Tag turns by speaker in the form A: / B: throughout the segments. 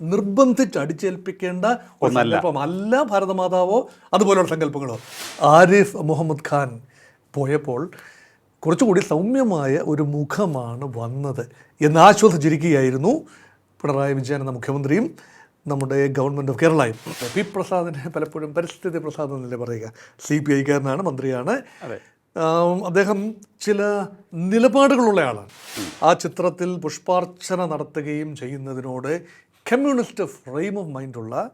A: നിർബന്ധിച്ച് അടിച്ചേൽപ്പിക്കേണ്ട ഒരു സങ്കല്പമല്ല ഭാരതമാതാവോ? അതുപോലെയുള്ള സങ്കല്പങ്ങളോ? ആരിഫ് മുഹമ്മദ് ഖാൻ പോയപ്പോൾ കുറച്ചുകൂടി സൗമ്യമായ ഒരു മുഖമാണ് വന്നത് എന്ന് ആശ്വസിച്ചിരിക്കുകയായിരുന്നു പിണറായി വിജയൻ എന്ന മുഖ്യമന്ത്രിയും നമ്മുടെ ഗവൺമെന്റ് ഓഫ് കേരളയും. പി പ്രസാദിനെ പലപ്പോഴും പരിസ്ഥിതി പ്രസാദ് എന്നല്ലേ പറയുക? സി പി ഐക്കാരനാണ് മന്ത്രിയാണ്. അദ്ദേഹം ചില നിലപാടുകളുള്ള ആളാണ്. ആ ചിത്രത്തിൽ പുഷ്പാർച്ചന നടത്തുകയും ചെയ്യുന്നതിനോട് കമ്മ്യൂണിസ്റ്റ് ഫ്രെയിം ഓഫ് മൈൻഡുള്ള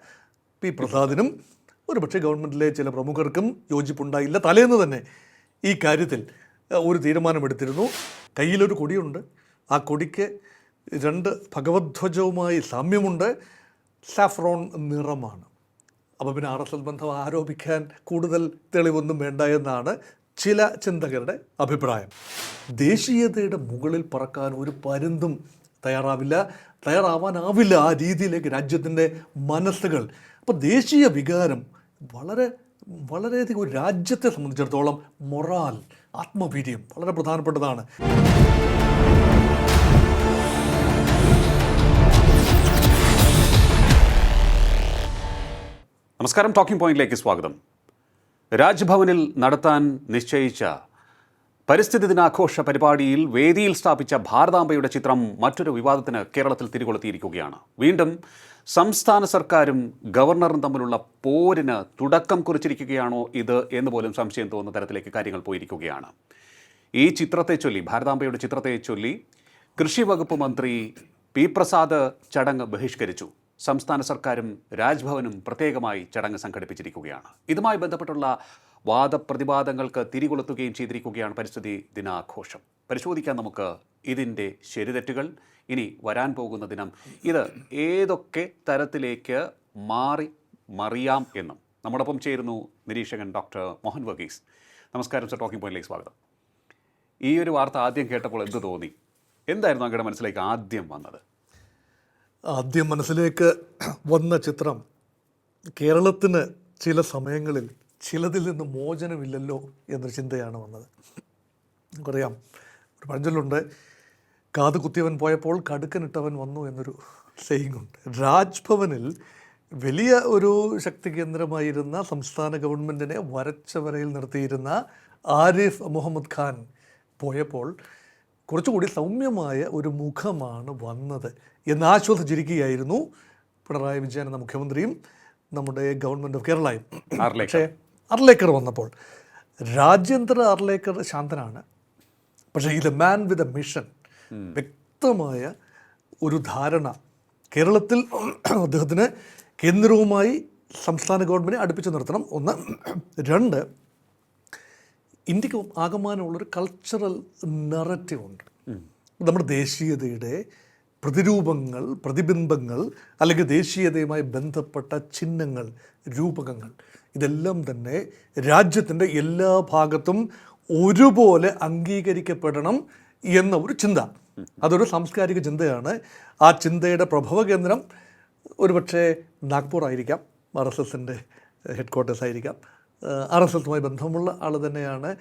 A: പി പ്രസാദിനും ഒരുപക്ഷെ ഗവൺമെന്റിലെ ചില പ്രമുഖർക്കും യോജിപ്പുണ്ടായില്ല. തലേന്ന് തന്നെ ഈ കാര്യത്തിൽ ഒരു തീരുമാനമെടുത്തിരുന്നു. കയ്യിലൊരു കൊടിയുണ്ട്. ആ കൊടിക്ക് രണ്ട് ഭഗവത്വജവുമായി സാമ്യമുണ്ട്. സാഫ്രോൺ നിറമാണ്. അപ്പോൾ പിന്നെ ആർ എസ് എസ് ബന്ധം ആരോപിക്കാൻ കൂടുതൽ തെളിവൊന്നും വേണ്ട എന്നാണ് ചില ചിന്തകരുടെ അഭിപ്രായം. ദേശീയതയുടെ മുകളിൽ പറക്കാൻ ഒരു പരുന്തും തയ്യാറാവില്ല. തയ്യാറാവാനാവില്ല ആ രീതിയിലേക്ക് രാജ്യത്തിന്റെ മനസ്സുകൾ. അപ്പോൾ ദേശീയ വികാരം വളരെ വളരെയധികം ഒരു രാജ്യത്തെ സംബന്ധിച്ചിടത്തോളം മൊറാൽ ആത്മവീര്യം വളരെ പ്രധാനപ്പെട്ടതാണ്.
B: നമസ്കാരം ടോക്കിംഗ് പോയിന്റിലേക്ക് സ്വാഗതം. രാജ്ഭവനിൽ നടത്താൻ നിശ്ചയിച്ച പരിസ്ഥിതി ദിനാഘോഷ പരിപാടിയിൽ വേദിയിൽ സ്ഥാപിച്ച ഭാരതാംബയുടെ ചിത്രം മറ്റൊരു വിവാദത്തിന് കേരളത്തിൽ തിരികൊളുത്തിയിരിക്കുകയാണ്. വീണ്ടും സംസ്ഥാന സർക്കാരും ഗവർണറും തമ്മിലുള്ള പോരിന് തുടക്കം കുറിച്ചിരിക്കുകയാണോ ഇത് എന്ന് പോലും സംശയം തോന്നുന്ന തരത്തിലേക്ക് കാര്യങ്ങൾ പോയിരിക്കുകയാണ്. ഈ ചിത്രത്തെ ചൊല്ലി ഭാരതാംബയുടെ ചിത്രത്തെ ചൊല്ലി കൃഷി വകുപ്പ് മന്ത്രി പി പ്രസാദ് ചടങ്ങ് ബഹിഷ്കരിച്ചു. സംസ്ഥാന സർക്കാരും രാജ്ഭവനും പ്രത്യേകമായി ചടങ്ങ് സംഘടിപ്പിച്ചിരിക്കുകയാണ്. ഇതുമായി ബന്ധപ്പെട്ടുള്ള വാദപ്രതിവാദങ്ങൾക്ക് തിരികൊളുത്തുകയും ചെയ്തിരിക്കുകയാണ് പരിസ്ഥിതി ദിനാഘോഷം. പരിശോധിക്കാൻ നമുക്ക് ഇതിന്റെ ശരിതെറ്റുകൾ. ഇനി വരാൻ പോകുന്ന ദിനം. ഇത് ഏതൊക്കെ തരത്തിലേക്ക് മാറി മറിയാം എന്നും. നമ്മോടൊപ്പം ചേരുന്നു നിരീക്ഷകൻ ഡോക്ടർ മോഹൻ വഗീസ് നമസ്കാരം സർ. ടോക്കിംഗ് പോയിന്റിലേക്ക് സ്വാഗതം. ഈ ഒരു വാർത്ത ആദ്യം കേട്ടപ്പോൾ എന്ത് തോന്നി? എന്തായിരുന്നു അങ്ങയുടെ മനസ്സിലേക്ക് ആദ്യം വന്നത്?
A: ആദ്യം മനസ്സിലേക്ക് വന്ന ചിത്രം കേരളത്തിന് ചില സമയങ്ങളിൽ ചിലതിൽ നിന്ന് മോചനമില്ലല്ലോ എന്നൊരു ചിന്തയാണ് വന്നത്. നമുക്കറിയാം ഒരു പഴഞ്ചൊല്ലുണ്ട് കാത് കുത്തിയവൻ പോയപ്പോൾ കടുക്കനിട്ടവൻ വന്നു എന്നൊരു സെയിങ് ഉണ്ട്. രാജ്ഭവനിൽ വലിയ ഒരു ശക്തി കേന്ദ്രമായിരുന്ന സംസ്ഥാന ഗവൺമെന്റിനെ വരച്ചവരയിൽ നിർത്തിയിരുന്ന ആരിഫ് മുഹമ്മദ് ഖാൻ പോയപ്പോൾ കുറച്ചുകൂടി സൗമ്യമായ ഒരു മുഖമാണ് വന്നത് എന്ന് ആശ്വസിച്ചിരിക്കുകയായിരുന്നു പിണറായി വിജയൻ എന്ന മുഖ്യമന്ത്രിയും നമ്മുടെ ഗവൺമെന്റ് ഓഫ് കേരളയും. പക്ഷേ അർലേക്കർ വന്നപ്പോൾ. രാജ്യാന്തര അർലേക്കർ ശാന്തനാണ്. പക്ഷേ ഇത് മാൻ വിത്ത് എ മിഷൻ വ്യക്തമായ ഒരു ധാരണ കേരളത്തിൽ അദ്ദേഹത്തിന് കേന്ദ്രവുമായി സംസ്ഥാന ഗവൺമെന്റ് അടുപ്പിച്ച് നിർത്തണം. ഒന്ന് രണ്ട് ഇന്ത്യയ്ക്ക് ആകമാനമുള്ളൊരു കൾച്ചറൽ നറേറ്റീവ് ഉണ്ട്. നമ്മുടെ ദേശീയതയുടെ പ്രതിരൂപങ്ങൾ പ്രതിബിംബങ്ങൾ അല്ലെങ്കിൽ ദേശീയതയുമായി ബന്ധപ്പെട്ട ചിഹ്നങ്ങൾ രൂപകങ്ങൾ. ഇതെല്ലാം തന്നെ രാജ്യത്തിന്റെ എല്ലാ ഭാഗത്തും ഒരുപോലെ അംഗീകരിക്കപ്പെടണം എന്ന ഒരു ചിന്ത. അതൊരു സാംസ്കാരിക ചിന്തയാണ്. ആ ചിന്തയുടെ പ്രഭവ കേന്ദ്രം ഒരുപക്ഷെ നാഗ്പൂർ ആയിരിക്കാം ആർ എസ് എസിന്റെ ഹെഡ് ക്വാർട്ടേഴ്സ് ആയിരിക്കാം ആർ എസ് എസുമായി ബന്ധമുള്ള ആൾ തന്നെയാണ്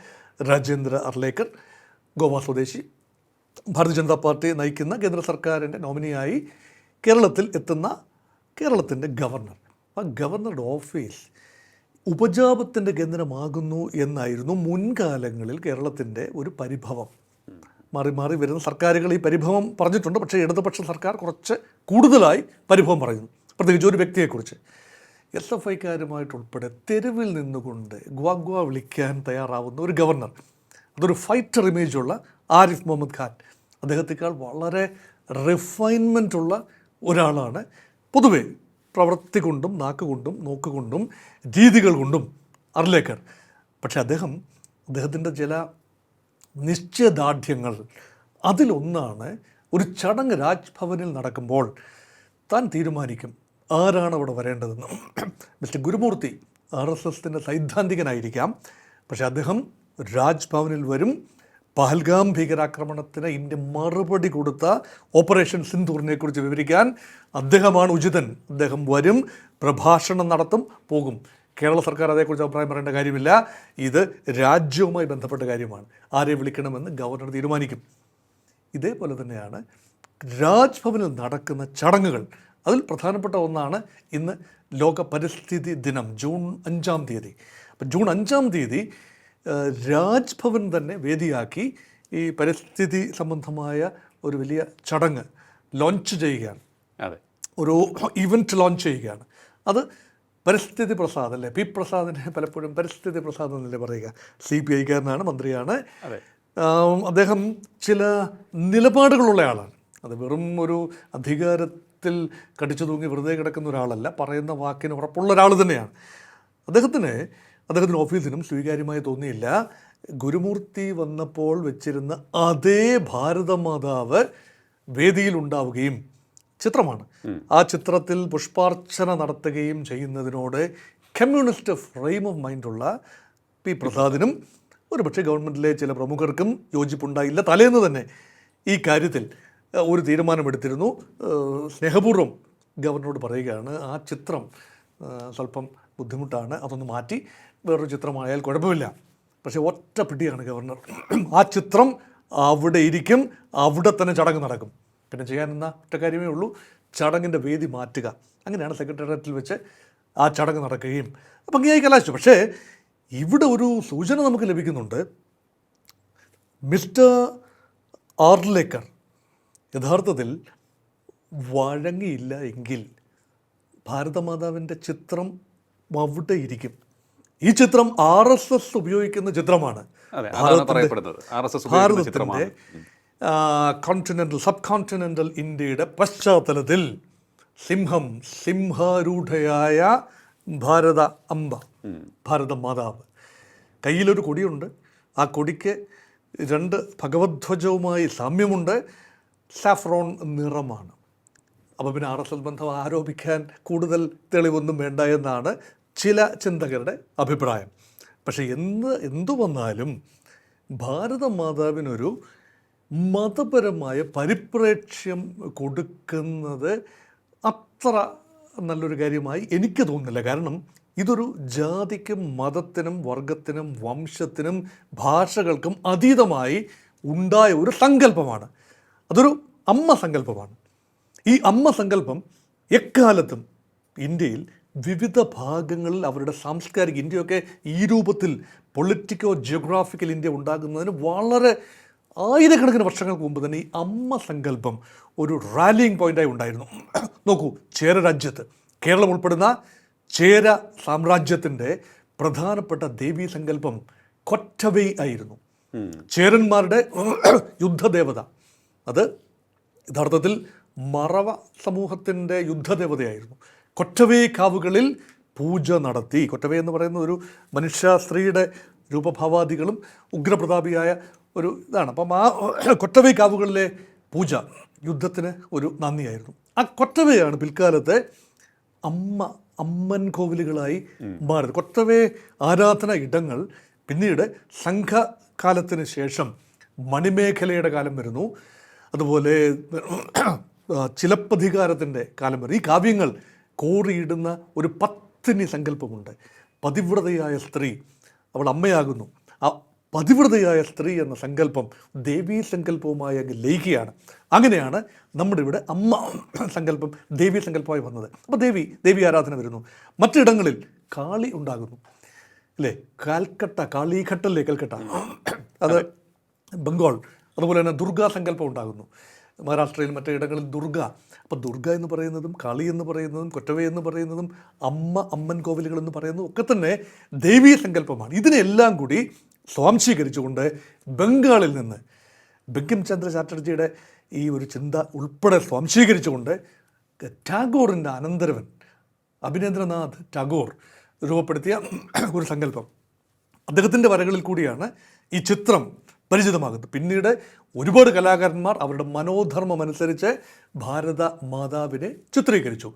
A: രാജേന്ദ്ര അർലേക്കർ. ഗോവ സ്വദേശി. ഭാരതീയ ജനതാ പാർട്ടി നയിക്കുന്ന കേന്ദ്ര സർക്കാരിന്റെ നോമിനിയായി കേരളത്തിൽ എത്തുന്ന കേരളത്തിന്റെ ഗവർണർ. ആ ഗവർണറുടെ ഓഫീസ് ഉപജാപത്തിന്റെ കേന്ദ്രമാകുന്നു എന്നായിരുന്നു മുൻകാലങ്ങളിൽ കേരളത്തിന്റെ ഒരു പരിഭവം. മാറി മാറി വരുന്ന സർക്കാരുകൾ ഈ പരിഭവം പറഞ്ഞിട്ടുണ്ട്. പക്ഷേ ഇടതുപക്ഷ സർക്കാർ കുറച്ച് കൂടുതലായി പരിഭവം പറയുന്നു. പ്രത്യേകിച്ച് ഒരു വ്യക്തിയെക്കുറിച്ച്. എസ് എഫ് ഐക്കാരുമായിട്ടുൾപ്പെടെ തെരുവിൽ നിന്നുകൊണ്ട് ഗ്വാഗ്വ വിളിക്കാൻ തയ്യാറാവുന്ന ഒരു ഗവർണർ അതൊരു ഫൈറ്റർ ഇമേജുള്ള ആരിഫ് മുഹമ്മദ് ഖാൻ. അദ്ദേഹത്തെക്കാൾ വളരെ റിഫൈൻമെന്റ് ഉള്ള ഒരാളാണ് പൊതുവേ പ്രവൃത്തി കൊണ്ടും നാക്കുകൊണ്ടും നോക്കുകൊണ്ടും രീതികൾ കൊണ്ടും അർലേക്കർ പക്ഷേ അദ്ദേഹം അദ്ദേഹത്തിന്റെ ചില നിശ്ചയദാർഢ്യങ്ങൾ അതിലൊന്നാണ് ഒരു ചടങ്ങ് രാജ്ഭവനിൽ നടക്കുമ്പോൾ താൻ തീരുമാനിക്കും ആരാണ് അവിടെ വരേണ്ടതെന്ന്. മിസ്റ്റർ ഗുരുമൂർത്തി ആർ എസ് എസിന്റെ സൈദ്ധാന്തികനായിരിക്കാം. പക്ഷേ അദ്ദേഹം രാജ്ഭവനിൽ വരും പഹൽഗാം ഭീകരാക്രമണത്തിന് ഇന്ത്യ മറുപടി കൊടുത്ത ഓപ്പറേഷൻ സിന്ധൂറിനെ കുറിച്ച് വിവരിക്കാൻ അദ്ദേഹമാണ് ഉചിതൻ. അദ്ദേഹം വരും പ്രഭാഷണം നടത്തും പോകും. കേരള സർക്കാർ അതേക്കുറിച്ച് അഭിപ്രായം പറയേണ്ട കാര്യമില്ല. ഇത് രാജ്യവുമായി ബന്ധപ്പെട്ട കാര്യമാണ്. ആരെ വിളിക്കണമെന്ന് ഗവർണർ തീരുമാനിക്കും. ഇതേപോലെ തന്നെയാണ് രാജ്ഭവനിൽ നടക്കുന്ന ചടങ്ങുകൾ. അതിൽ പ്രധാനപ്പെട്ട ഒന്നാണ് ഇന്ന് ലോക പരിസ്ഥിതി ദിനം ജൂൺ അഞ്ചാം തീയതി. അപ്പം ജൂൺ അഞ്ചാം തീയതി രാജ്ഭവൻ തന്നെ വേദിയാക്കി ഈ പരിസ്ഥിതി സംബന്ധമായ ഒരു വലിയ ചടങ്ങ് ലോഞ്ച് ചെയ്യുകയാണ്.
B: അതെ.
A: ഒരു ഇവന്റ് ലോഞ്ച് ചെയ്യുകയാണ്. അത് പരിസ്ഥിതി പ്രസാദ് അല്ലേ? പി പ്രസാദിനെ പലപ്പോഴും പരിസ്ഥിതി പ്രസാദ് എന്നല്ലേ പറയുക. സി പി ഐക്കാരനാണ് മന്ത്രിയാണ്. അദ്ദേഹം ചില നിലപാടുകളുള്ള ആളാണ്. അത് വെറും ഒരു അധികാരത്തിൽ കടിച്ചു തൂങ്ങി വെറുതെ കിടക്കുന്ന ഒരാളല്ല. പറയുന്ന വാക്കിന് ഉറപ്പുള്ള ഒരാൾ തന്നെയാണ്. അദ്ദേഹത്തിന് അദ്ദേഹത്തിന്റെ ഓഫീസിനും സ്വീകാര്യമായി തോന്നിയില്ല. ഗുരുമൂർത്തി വന്നപ്പോൾ വെച്ചിരുന്ന അതേ ഭാരതമാതാവ് വേദിയിലുണ്ടാവുകയും ചിത്രമാണ്. ആ ചിത്രത്തിൽ പുഷ്പാർച്ചന നടത്തുകയും ചെയ്യുന്നതിനോട് കമ്മ്യൂണിസ്റ്റ് ഫ്രെയിം ഓഫ് മൈൻഡുള്ള പി പ്രസാദിനും ഒരുപക്ഷെ ഗവൺമെന്റിലെ ചില പ്രമുഖർക്കും യോജിപ്പുണ്ടായില്ല. തലേന്ന് തന്നെ ഈ കാര്യത്തിൽ ഒരു തീരുമാനമെടുത്തിരുന്നു. സ്നേഹപൂർവം ഗവർണറോട് പറയുകയാണ് ആ ചിത്രം സ്വല്പം ബുദ്ധിമുട്ടാണ് അതൊന്ന് മാറ്റി വേറൊരു ചിത്രമായാൽ കുഴപ്പമില്ല. പക്ഷേ ഒറ്റ പിടിയാണ് ഗവർണർ. ആ ചിത്രം അവിടെ ഇരിക്കും അവിടെ തന്നെ ചടങ്ങ് നടക്കും. പിന്നെ ചെയ്യാനെന്ന ഒറ്റ കാര്യമേ ഉള്ളൂ ചടങ്ങിന്റെ വേദി മാറ്റുക. അങ്ങനെയാണ് സെക്രട്ടേറിയറ്റിൽ വെച്ച് ആ ചടങ്ങ് നടക്കുകയും ഭംഗിയായി കലാശിച്ചു. പക്ഷേ ഇവിടെ ഒരു സൂചന നമുക്ക് ലഭിക്കുന്നുണ്ട്. മിസ്റ്റർ ആർലേക്കർ യഥാർത്ഥത്തിൽ വഴങ്ങിയില്ല എങ്കിൽ ഭാരതമാതാവിന്റെ ചിത്രം അവിടെ ഇരിക്കും. ഈ ചിത്രം ആർ എസ് എസ് ഉപയോഗിക്കുന്ന ചിത്രമാണ്.
B: അതെ
A: കോണ്ടിനെന്റൽ സബ് കോണ്ടിനെന്റൽ ഇന്ത്യയുടെ പശ്ചാത്തലത്തിൽ സിംഹം സിംഹാരൂഢയായ ഭാരത അമ്പ ഭാരത മാതാവ്. കയ്യിലൊരു കൊടിയുണ്ട്. ആ കൊടിക്ക് രണ്ട് ഭഗവധ്വജവുമായി സാമ്യമുണ്ട്. സാഫ്രോൺ നിറമാണ്. അപ്പോൾ പിന്നെ ആർ എസ് എസ് ബന്ധം ആരോപിക്കാൻ കൂടുതൽ തെളിവൊന്നും വേണ്ട എന്നാണ് ചില ചിന്തകരുടെ അഭിപ്രായം. പക്ഷേ എന്ത് എന്തു വന്നാലും ഭാരത മാതാവിനൊരു മതപരമായ പരിപ്രേക്ഷ്യം കൊടുക്കുന്നത് അത്ര നല്ലൊരു കാര്യമായി എനിക്ക് തോന്നുന്നില്ല. കാരണം ഇതൊരു ജാതിക്കും മതത്തിനും വർഗത്തിനും വംശത്തിനും ഭാഷകൾക്കും അതീതമായി ഉണ്ടായ ഒരു സങ്കല്പമാണ്. അതൊരു അമ്മ സങ്കല്പമാണ്. ഈ അമ്മ സങ്കല്പം എക്കാലത്തും ഇന്ത്യയിൽ വിവിധ ഭാഗങ്ങളിൽ അവരുടെ സാംസ്കാരിക ഇന്ത്യയൊക്കെ ഈ രൂപത്തിൽ പൊളിറ്റിക്കോ ജിയോഗ്രാഫിക്കൽ ഇന്ത്യ ഉണ്ടാകുന്നതിന് വളരെ ആയിരക്കണക്കിന് വർഷങ്ങൾക്ക് മുമ്പ് തന്നെ ഈ അമ്മ സങ്കല്പം ഒരു റാലിയിങ് പോയിന്റായി ഉണ്ടായിരുന്നു. നോക്കൂ ചേര രാജ്യത്ത്. കേരളം ഉൾപ്പെടുന്ന ചേര സാമ്രാജ്യത്തിന്റെ പ്രധാനപ്പെട്ട ദേവീ സങ്കല്പം കൊറ്റവൈ ആയിരുന്നു. ചേരന്മാരുടെ യുദ്ധദേവത. അത് യഥാർത്ഥത്തിൽ മറവ സമൂഹത്തിന്റെ യുദ്ധദേവതയായിരുന്നു. കൊറ്റവേ കാവുകളിൽ പൂജ നടത്തി. കൊറ്റവേ എന്ന് പറയുന്ന ഒരു മനുഷ്യ സ്ത്രീയുടെ രൂപഭാവാദികളും ഉഗ്രപ്രതാപിയായ ഒരു ഇതാണ്. അപ്പം ആ കൊറ്റവേ കാവുകളിലെ പൂജ യുദ്ധത്തിന് ഒരു നന്ദിയായിരുന്നു. ആ കൊറ്റവയാണ് പിൽക്കാലത്തെ അമ്മ അമ്മൻ കോവിലുകളായി മാറിയത്. കൊറ്റവേ ആരാധന ഇടങ്ങൾ പിന്നീട് സംഘകാലത്തിന് ശേഷം മണിമേഖലയുടെ കാലം വരുന്നു. അതുപോലെ ചിലപ്പധികാരത്തിന്റെ കാലം വരും ഈ കാവ്യങ്ങൾ കോറിയിടുന്ന ഒരു പത്തിനി സങ്കല്പമുണ്ട്. പതിവ്രതയായ സ്ത്രീ അവൾ അമ്മയാകുന്നു. ആ പതിവ്രതയായ സ്ത്രീ എന്ന സങ്കല്പം ദേവീ സങ്കല്പവുമായി അങ്ങ് ലയിക്കുകയാണ്. അങ്ങനെയാണ് നമ്മുടെ ഇവിടെ അമ്മ സങ്കല്പം ദേവീ സങ്കല്പമായി വന്നത്. അപ്പോൾ ദേവി ദേവി ആരാധന വരുന്നു. മറ്റിടങ്ങളിൽ കാളി ഉണ്ടാകുന്നു. അല്ലേ? കാൽക്കട്ട കാളീഘട്ടല്ലേ കൽക്കട്ട? അത് ബംഗാൾ. അതുപോലെ തന്നെ ദുർഗാ സങ്കല്പം ഉണ്ടാകുന്നു. മഹാരാഷ്ട്രയിൽ മറ്റിടങ്ങളിൽ ദുർഗ. അപ്പോൾ ദുർഗ എന്ന് പറയുന്നതും കാളി എന്ന് പറയുന്നതും കൊറ്റവേ എന്ന് പറയുന്നതും അമ്മ അമ്മൻ കോവിലുകൾ എന്ന് പറയുന്നതും ഒക്കെ തന്നെ ദൈവീയ സങ്കല്പമാണ്. ഇതിനെല്ലാം കൂടി സ്വാംശീകരിച്ചുകൊണ്ട് ബംഗാളിൽ നിന്ന് ബങ്കിം ചന്ദ്ര ചാറ്റർജിയുടെ ഈ ഒരു ചിന്ത ഉൾപ്പെടെ സ്വാംശീകരിച്ചുകൊണ്ട് ടാഗോറിന്റെ അനന്തരവൻ അഭിനേന്ദ്രനാഥ് ടാഗോർ രൂപപ്പെടുത്തിയ ഒരു സങ്കല്പം. അദ്ദേഹത്തിന്റെ വരകളിൽ കൂടിയാണ് ഈ ചിത്രം പരിചിതമാകുന്നത് പിന്നീട് ഒരുപാട് കലാകാരന്മാർ അവരുടെ മനോധർമ്മം അനുസരിച്ച് ഭാരത മാതാവിനെ ചിത്രീകരിച്ചു.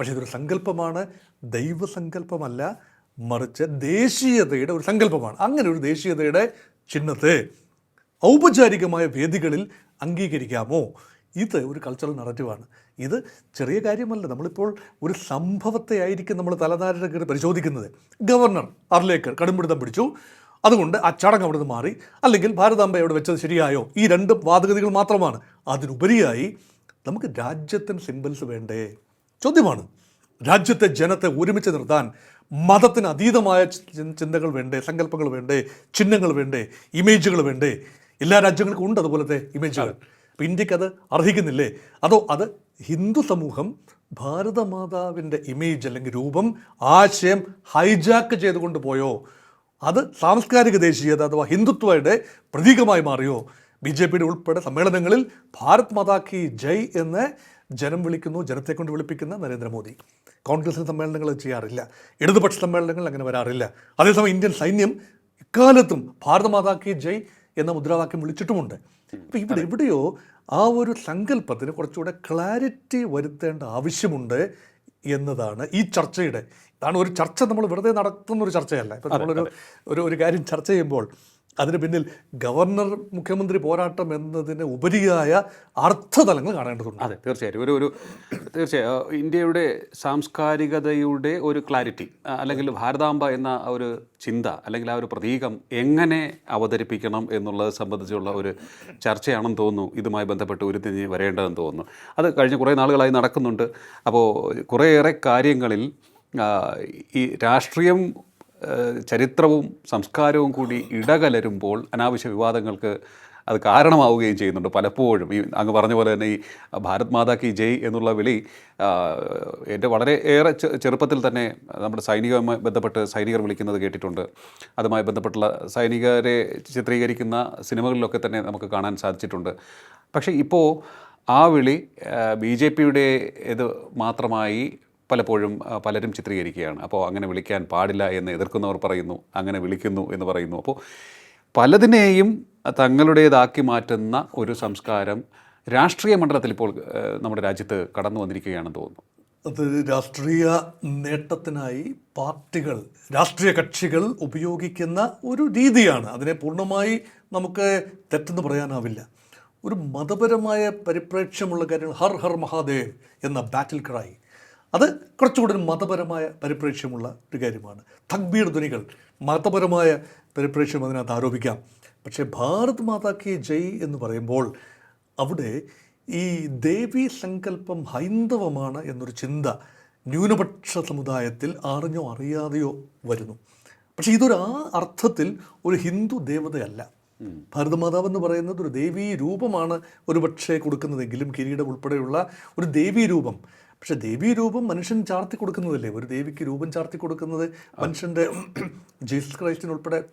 A: പക്ഷേ ഇതൊരു സങ്കല്പമാണ്. ദൈവസങ്കല്പമല്ല മറിച്ച് ദേശീയതയുടെ ഒരു സങ്കല്പമാണ്. അങ്ങനെ ഒരു ദേശീയതയുടെ ചിഹ്നത്തെ ഔപചാരികമായ വേദികളിൽ അംഗീകരിക്കാമോ? ഇത് ഒരു കൾച്ചറൽ നറേറ്റീവാണ് ഇത് ചെറിയ കാര്യമല്ല. നമ്മളിപ്പോൾ ഒരു സംഭവത്തെ ആയിരിക്കും നമ്മൾ തലനാരിഴ കയറി പരിശോധിക്കുന്നത്. ഗവർണർ അർലേക്കർ കടുംപിടുത്തം പിടിച്ചു. അതുകൊണ്ട് ആ ചടങ്ങ് അവിടെ നിന്ന് മാറി. അല്ലെങ്കിൽ ഭാരതാംബ അവിടെ വെച്ചത് ശരിയായോ? ഈ രണ്ട് വാദഗതികൾ മാത്രമാണ്. അതിനുപരിയായി നമുക്ക് രാജ്യത്തിന് സിമ്പിൾസ് വേണ്ടേ? ചോദ്യമാണ്. രാജ്യത്തെ ജനത്തെ ഒരുമിച്ച് നിർത്താൻ മതത്തിന് അതീതമായ ചിന്തകൾ വേണ്ടേ? സങ്കല്പങ്ങൾ വേണ്ടേ? ചിഹ്നങ്ങൾ വേണ്ടേ? ഇമേജുകൾ വേണ്ടേ? എല്ലാ രാജ്യങ്ങൾക്കും ഉണ്ട് അതുപോലത്തെ ഇമേജുകൾ. അപ്പം ഇന്ത്യയ്ക്ക് അത് അർഹിക്കുന്നില്ലേ? അതോ അത് ഹിന്ദു സമൂഹം ഭാരതമാതാവിന്റെ ഇമേജ് അല്ലെങ്കിൽ രൂപം ആശയം ഹൈജാക്ക് ചെയ്തുകൊണ്ട് പോയോ? അത് സാംസ്കാരിക ദേശീയത അഥവാ ഹിന്ദുത്വയുടെ പ്രതീകമായി മാറിയോ? ബി ജെ പിയുടെ ഉൾപ്പെടെ സമ്മേളനങ്ങളിൽ ഭാരത് മാതാ കി ജയ് എന്ന് ജനം വിളിക്കുന്നു ജനത്തെ കൊണ്ട് വിളിപ്പിക്കുന്ന നരേന്ദ്രമോദി. കോൺഗ്രസിന് സമ്മേളനങ്ങൾ ചെയ്യാറില്ല. ഇടതുപക്ഷ സമ്മേളനങ്ങൾ അങ്ങനെ വരാറില്ല. അതേസമയം ഇന്ത്യൻ സൈന്യം ഇക്കാലത്തും ഭാരത് മാതാ കി ജയ് എന്ന മുദ്രാവാക്യം വിളിച്ചിട്ടുമുണ്ട്. അപ്പോൾ ഇവിടെ എവിടെയോ ആ ഒരു സങ്കല്പത്തിന് കുറച്ചുകൂടെ ക്ലാരിറ്റി വരുത്തേണ്ട ആവശ്യമുണ്ട് എന്നതാണ് ഈ ചർച്ചയുടെ ഇതാണ് ഒരു ചർച്ച നമ്മൾ വെറുതെ നടത്തുന്ന ഒരു ചർച്ചയല്ല. ഇപ്പം നമ്മളൊരു ഒരു ഒരു കാര്യം ചർച്ച ചെയ്യുമ്പോൾ അതിന് പിന്നിൽ ഗവർണർ മുഖ്യമന്ത്രി പോരാട്ടം എന്നതിന് ഉപരിയായ അർത്ഥതലങ്ങൾ കാണേണ്ടതുണ്ട്.
B: അതെ തീർച്ചയായിട്ടും. ഒരു ഒരു തീർച്ചയായും ഇന്ത്യയുടെ സാംസ്കാരികതയുടെ ഒരു ക്ലാരിറ്റി അല്ലെങ്കിൽ ഭാരതാംബ എന്ന ഒരു ചിന്ത അല്ലെങ്കിൽ ആ ഒരു പ്രതീകം എങ്ങനെ അവതരിപ്പിക്കണം എന്നുള്ളത് സംബന്ധിച്ചുള്ള ഒരു ചർച്ചയാണെന്ന് തോന്നുന്നു. ഇതുമായി ബന്ധപ്പെട്ട് ഉരുത്തിരിഞ്ഞ് വരേണ്ടതെന്ന് തോന്നുന്നു. അത് കഴിഞ്ഞ കുറേ നാളുകളായി നടക്കുന്നുണ്ട്. അപ്പോൾ കുറേയേറെ കാര്യങ്ങളിൽ ഈ രാഷ്ട്രീയം ചരിത്രവും സംസ്കാരവും കൂടി ഇടകലരുമ്പോൾ അനാവശ്യ വിവാദങ്ങൾക്ക് അത് കാരണമാവുകയും ചെയ്യുന്നുണ്ട് പലപ്പോഴും. ഈ അങ്ങ് പറഞ്ഞ പോലെ തന്നെ ഈ ഭാരത് മാതാ കി ജയ് എന്നുള്ള വിളി എന്റെ വളരെ ഏറെ ചെറുപ്പത്തിൽ തന്നെ നമ്മുടെ സൈനികവുമായി ബന്ധപ്പെട്ട് സൈനികർ വിളിക്കുന്നത് കേട്ടിട്ടുണ്ട്. അതുമായി ബന്ധപ്പെട്ടുള്ള സൈനികരെ ചിത്രീകരിക്കുന്ന സിനിമകളിലൊക്കെ തന്നെ നമുക്ക് കാണാൻ സാധിച്ചിട്ടുണ്ട്. പക്ഷേ ഇപ്പോൾ ആ വിളി ബി ജെ പിയുടെ ഇത് മാത്രമായി പലപ്പോഴും പലരും ചിത്രീകരിക്കുകയാണ്. അപ്പോൾ അങ്ങനെ വിളിക്കാൻ പാടില്ല എന്ന് എതിർക്കുന്നവർ പറയുന്നു അങ്ങനെ വിളിക്കുന്നു എന്ന് പറയുന്നു. അപ്പോൾ പലതിനെയും തങ്ങളുടേതാക്കി മാറ്റുന്ന ഒരു സംസ്കാരം രാഷ്ട്രീയ മണ്ഡലത്തിൽ ഇപ്പോൾ നമ്മുടെ രാജ്യത്ത് കടന്നു വന്നിരിക്കുകയാണെന്ന് തോന്നുന്നു.
A: അത് രാഷ്ട്രീയ നേട്ടത്തിനായി പാർട്ടികൾ രാഷ്ട്രീയ കക്ഷികൾ ഉപയോഗിക്കുന്ന ഒരു രീതിയാണ്. അതിനെ പൂർണമായി നമുക്ക് തെറ്റെന്ന് പറയാനാവില്ല. ഒരു മതപരമായ പരിപ്രേക്ഷ്യമുള്ള കാര്യങ്ങൾ ഹർ ഹർ മഹാദേവ് എന്ന ബാറ്റിൽ ക്രൈ അത് കുറച്ചുകൂടി ഒരു മതപരമായ പരിപ്രേക്ഷ്യമുള്ള ഒരു കാര്യമാണ്. തക്ബീർ ധ്വനികൾ മതപരമായ പരിപ്രേക്ഷ്യം അതിനകത്ത് ആരോപിക്കാം. പക്ഷേ ഭാരത് മാതാ കെ ജയ് എന്ന് പറയുമ്പോൾ അവിടെ ഈ ദേവി സങ്കല്പം ഹൈന്ദവമാണ് എന്നൊരു ചിന്ത ന്യൂനപക്ഷ സമുദായത്തിൽ അറിഞ്ഞോ അറിയാതെയോ വരുന്നു. പക്ഷേ ഇതൊരു ആ അർത്ഥത്തിൽ ഒരു ഹിന്ദു ദേവതയല്ല. ഭാരതമാതാവ് എന്ന് പറയുന്നത് ഒരു ദേവീ രൂപമാണ് ഒരു പക്ഷേ കൊടുക്കുന്നതെങ്കിലും കിരീടം ഉൾപ്പെടെയുള്ള ഒരു ദേവീ രൂപം. പക്ഷെ ദേവീ രൂപം മനുഷ്യൻ ചാർത്തി കൊടുക്കുന്നതല്ലേ? ഒരു ദേവിക്ക് രൂപം ചാർത്തി കൊടുക്കുന്നത് മനുഷ്യന്റെ ജീസസ് ക്രൈസ്റ്റിന് ഉൾപ്പെടെ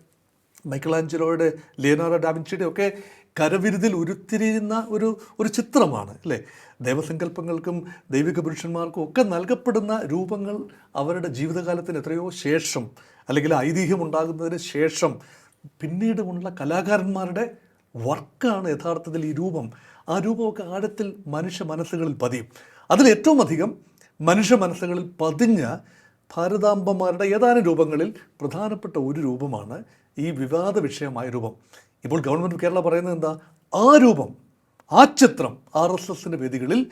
A: മൈക്കലാഞ്ചലോയുടെ ലിയനാർഡോ ഡാവിൻസിയുടെ ഒക്കെ കരവിരുതിൽ ഉരുത്തിരിയുന്ന ഒരു ഒരു ചിത്രമാണ് അല്ലേ? ദേവസങ്കല്പങ്ങൾക്കും ദൈവിക പുരുഷന്മാർക്കും ഒക്കെ നൽകപ്പെടുന്ന രൂപങ്ങൾ അവരുടെ ജീവിതകാലത്തിന് എത്രയോ ശേഷം അല്ലെങ്കിൽ ഐതിഹ്യം ഉണ്ടാകുന്നതിന് ശേഷം പിന്നീടുമുള്ള കലാകാരന്മാരുടെ വർക്കാണ് യഥാർത്ഥത്തിൽ ഈ രൂപം. ആ രൂപമൊക്കെ ആഴത്തിൽ മനുഷ്യ മനസ്സുകളിൽ പതിയും. അതിൽ ഏറ്റവും അധികം മനുഷ്യ മനസ്സുകളിൽ പതിഞ്ഞ ഭാരതാംബമാരുടെ ഏതാനും രൂപങ്ങളിൽ പ്രധാനപ്പെട്ട ഒരു രൂപമാണ് ഈ വിവാദ വിഷയമായ രൂപം. ഇപ്പോൾ ഗവൺമെന്റ് കേരള പറയുന്നത് എന്താ? ആ രൂപം ആ ചിത്രം ആർ എസ് എസിന്റെ വേദികളിൽ